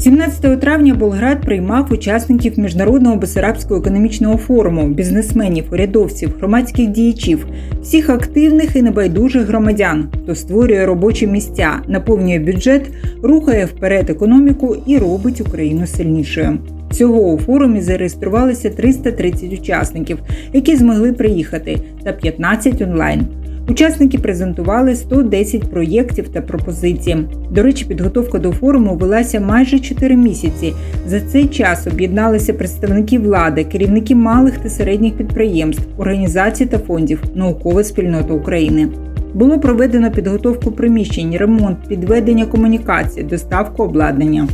17 травня Болград приймав учасників міжнародного Бесарабського економічного форуму, бізнесменів, урядовців, громадських діячів, всіх активних і небайдужих громадян, хто створює робочі місця, наповнює бюджет, рухає вперед економіку і робить Україну сильнішою. Всього у форумі зареєструвалися 330 учасників, які змогли приїхати, та 15 онлайн. Учасники презентували 110 проєктів та пропозицій. До речі, підготовка до форуму велася майже 4 місяці. За цей час об'єдналися представники влади, керівники малих та середніх підприємств, організацій та фондів, наукова спільнота України. Було проведено підготовку приміщень, ремонт, підведення комунікацій, доставку обладнання.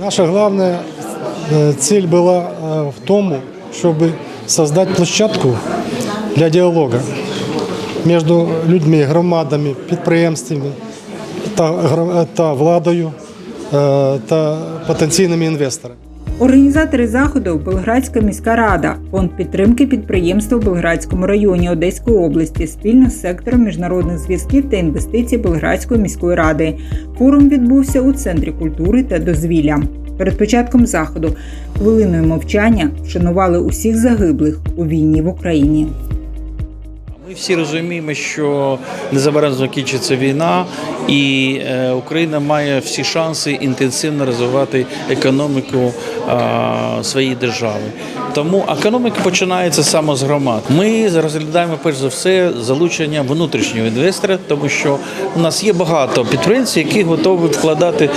Наша главная э, цель была э, в том, чтобы создать площадку для диалога между людьми, громадами, підприємствами та, та владою е, та потенційними інвесторами. Організатори заходу Белградська міська рада, фонд підтримки підприємства в Белградському районі Одеської області спільно з сектором міжнародних зв'язків та інвестицій Белградської міської ради. Форум відбувся у центрі культури та дозвілля. Перед початком заходу хвилиною мовчання вшанували усіх загиблих у війні в Україні. Ми всі розуміємо, що незабаром закінчиться війна, і е, Україна має всі шанси інтенсивно розвивати економіку своєї держави. Тому економіка починається саме з громад. Ми розглядаємо перш за все залучення внутрішнього інвестора, тому що у нас є багато підприємців, які готові вкладати е,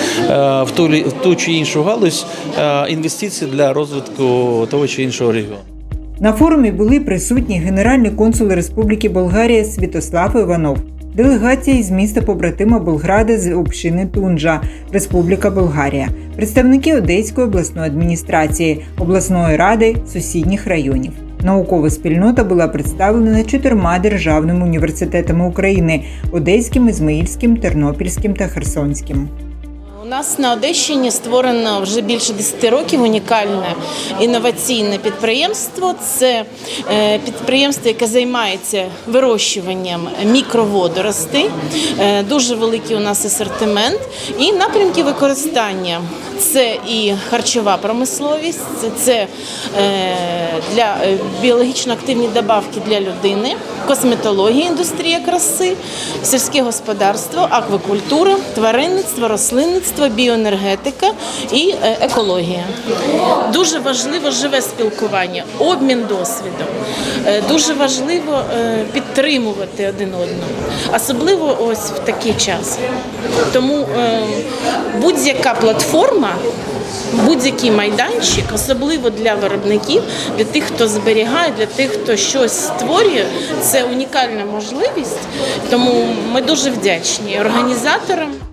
в ту, в ту чи іншу галузь е, інвестиції для розвитку того чи іншого регіону. На форумі були присутні генеральний консул Республіки Болгарія Святослав Іванов, делегація із міста побратима Болграда з общини Тунджа, Республіка Болгарія, представники Одеської обласної адміністрації, обласної ради сусідніх районів. Наукова спільнота була представлена чотирма державними університетами України Одеським, Ізмаїльським, Тернопільським та Херсонським. Нас на Одещині створено вже більше 10 років унікальне інноваційне підприємство. Це е, підприємство, яке займається вирощуванням мікроводоростей. Е, Дуже великий у нас асортимент і напрямки використання. Це і харчова промисловість, це- е, для біологічно активні добавки для людини, косметологія, індустрія краси, сільське господарство, аквакультура, тваринництво, рослинництво, біоенергетика і е, екологія. Дуже важливо живе спілкування, обмін досвідом. Е, Дуже важливо е, підтримувати один одного, особливо ось в такий час. Тому будь-яка платформа. Будь-який майданчик, особливо для виробників, для тих, хто зберігає, для тих, хто щось створює, це унікальна можливість. Тому ми дуже вдячні організаторам.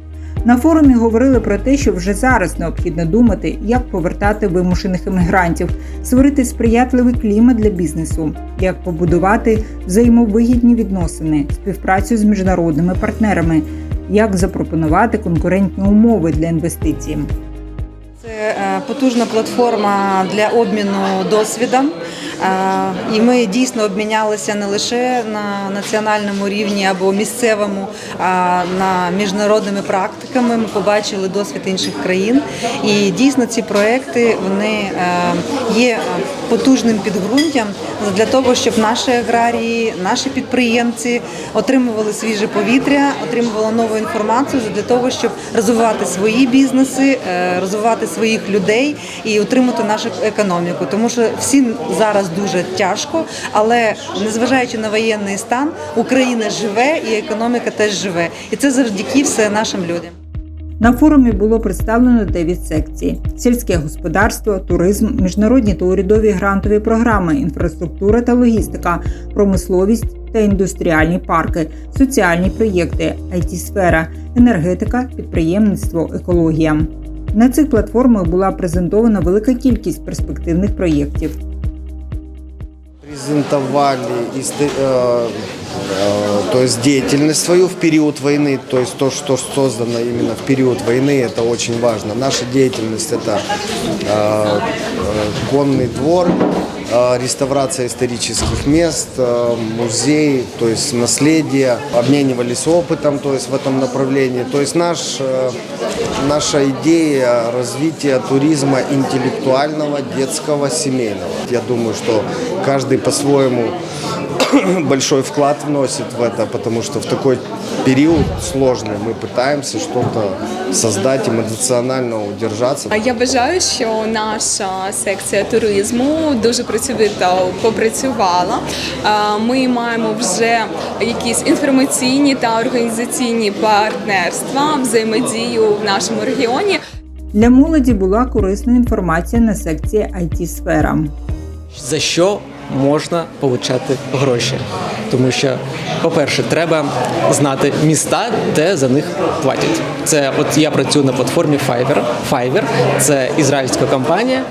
На форумі говорили про те, що вже зараз необхідно думати, як повертати вимушених емігрантів, створити сприятливий клімат для бізнесу, як побудувати взаємовигідні відносини, співпрацю з міжнародними партнерами, як запропонувати конкурентні умови для інвестицій. Це е, потужна платформа для обміну досвідом. І ми дійсно обмінялися не лише на національному рівні або місцевому, а на міжнародними практиками. Ми побачили досвід інших країн. І дійсно ці проекти вони е, є потужним підґрунтям для того, щоб наші аграрії, наші підприємці отримували свіже повітря, отримували нову інформацію для того, щоб розвивати свої бізнеси, е, розвивати своїх людей і утримати нашу економіку. Тому що всім зараз дуже тяжко, але незважаючи на воєнний стан, Україна живе і економіка теж живе. І це завдяки все нашим людям. На форумі було представлено 9 секцій: сільське господарство, туризм, міжнародні та урядові грантові програми, інфраструктура та логістика, промисловість та індустріальні парки, соціальні проєкти, it сфера енергетика, підприємництво, екологія. На цих платформах була презентована велика кількість перспективних проєктів презентовали ист- э, э, то есть деятельность свою в период войны, то есть то, что создано именно в период войны, это очень важно. Наша деятельность это э, э, конный двор, э, реставрация исторических мест, э, музей, то есть наследие, обменивались опытом, то есть в этом направлении. То есть наш, э, наша идея развития туризма интеллектуального, детского, семейного. Я думаю, что каждый по-своему большой вклад вносит в это, потому что в такой период сложный мы пытаемся что-то создать, эмоционально удержаться. А Я вважаю, що наша секція туризму дуже працьовито попрацювала. А, Ми маємо вже якісь інформаційні та організаційні партнерства, взаємодію в нашому регіоні. Для молоді була корисна інформація на секції it сфера за що можна отримати гроші. Тому що, по-перше, треба знати міста, де за них платять. Це от я працюю на платформі Fiverr. Fiverr – це ізраїльська компанія.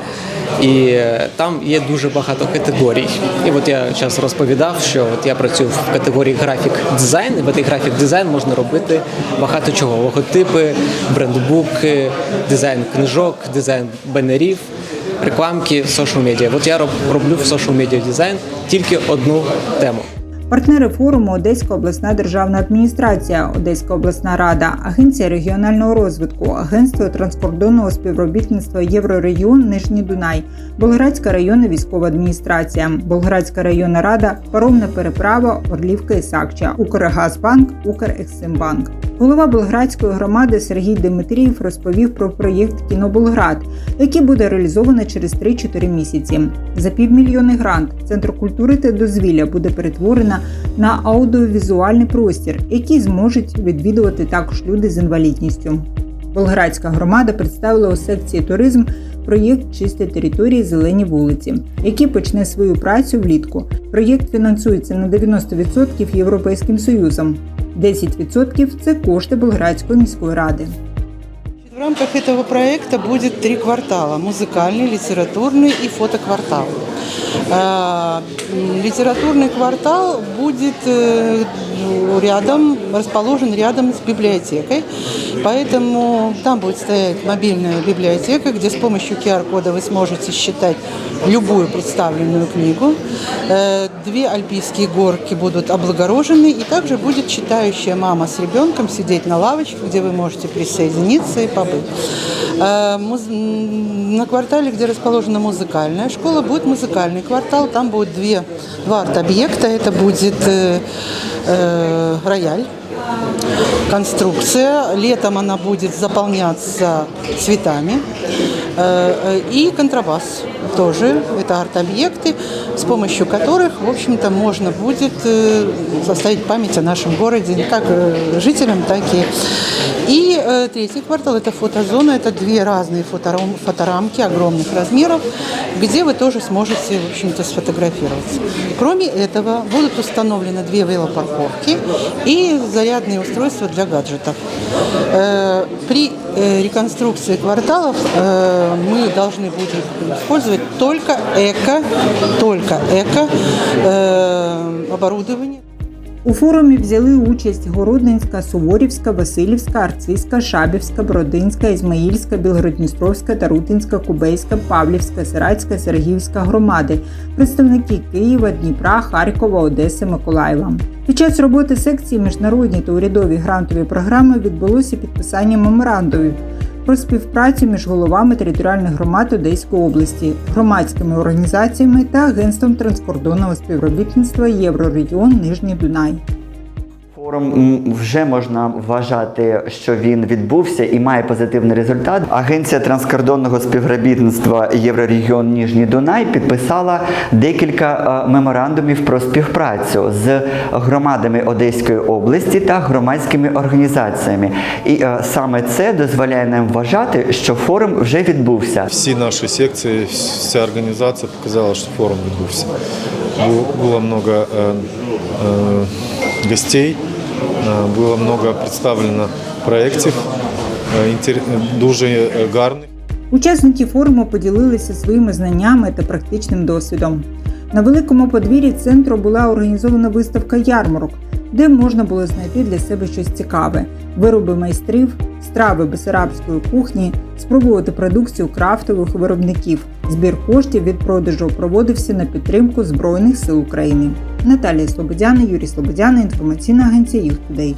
І е, там є дуже багато категорій. І от я зараз розповідав, що от я працюю в категорії графік дизайн. І в цей графік дизайн можна робити багато чого: логотипи, брендбуки, дизайн книжок, дизайн банерів рекламки, social медіа. От я роб- роблю в соціал медіа дизайн тільки одну тему. Партнери форуму Одеська обласна державна адміністрація, Одеська обласна рада, Агенція регіонального розвитку, Агентство транскордонного співробітництва Єврорегіон Нижній Дунай, Болградська районна військова адміністрація, Болградська районна рада, паромна переправа Орлівка і Сакча, Укргазбанк, Укрексимбанк. Голова Болградської громади Сергій Дмитрієв розповів про проєкт Кіно Болград, який буде реалізовано через 3-4 місяці. За півмільйони грант Центр культури та дозвілля буде перетворена на аудіовізуальний простір, який зможуть відвідувати також люди з інвалідністю. Болградська громада представила у секції туризм проєкт Чисті території зелені вулиці, який почне свою працю влітку. Проєкт фінансується на 90% Європейським Союзом. 10% – це кошти Болградської міської ради. В рамках этого проекта будет три квартала – музыкальный, литературный и фотоквартал. Э, Литературный квартал будет э, рядом, расположен рядом с библиотекой, поэтому там будет стоять мобильная библиотека, где с помощью QR-кода вы сможете считать любую представленную книгу. Э, Две альпийские горки будут облагорожены, и также будет читающая мама с ребенком сидеть на лавочке, где вы можете присоединиться и побыть. На квартале, где расположена музыкальная школа, будет музыкальный квартал. Там будет две, два арт-объекта. Это будет э, э, рояль, конструкция. Летом она будет заполняться цветами. Э, э, И контрабас тоже. Это арт-объекты, с помощью которых, в общем-то, можно будет э, составить память о нашем городе, как э, жителям, так и... И э, третий квартал – это фотозона. Это две разные фоторам- фоторамки огромных размеров, где вы тоже сможете, в общем-то, сфотографироваться. Кроме этого, будут установлены две велопарковки и зарядные устройства для гаджетов. Э, При э, реконструкции кварталов э, мы должны будем использовать только эко, только эко э, оборудование. У форумі взяли участь Городненська, Суворівська, Васильівська, Арцизька, Шабівська, Бродинська, Ізмаїльська, Білгородністровська, Тарутинська, Кубейська, Павлівська, Сирацька, Сергіївська громади, представники Києва, Дніпра, Харкова, Одеси, Миколаєва. Під час роботи секції міжнародні та урядові грантові програми відбулося підписання меморандумів про співпрацю між головами територіальних громад Одеської області, громадськими організаціями та агентством транскордонного співробітництва Єврорегіон Нижній Дунай. Форум вже можна вважати, що він відбувся і має позитивний результат. Агенція транскордонного співробітництва Єврорегіон Ніжній Дунай підписала декілька е, меморандумів про співпрацю з громадами Одеської області та громадськими організаціями. І е, саме це дозволяє нам вважати, що форум вже відбувся. Всі наші секції, вся організація показала, що форум відбувся. Бу- Було много е, гостей, було много представлено проєктів, е, дуже е, гарних. Учасники форуму поділилися своїми знаннями та практичним досвідом. На великому подвір'ї центру була організована виставка ярмарок, де можна було знайти для себе щось цікаве: вироби майстрів, страви бесарабської кухні, спробувати продукцію крафтових виробників. Збір коштів від продажу проводився на підтримку Збройних сил України. Наталія Слободяна, Юрій Слободяна, інформаційна агенція Today.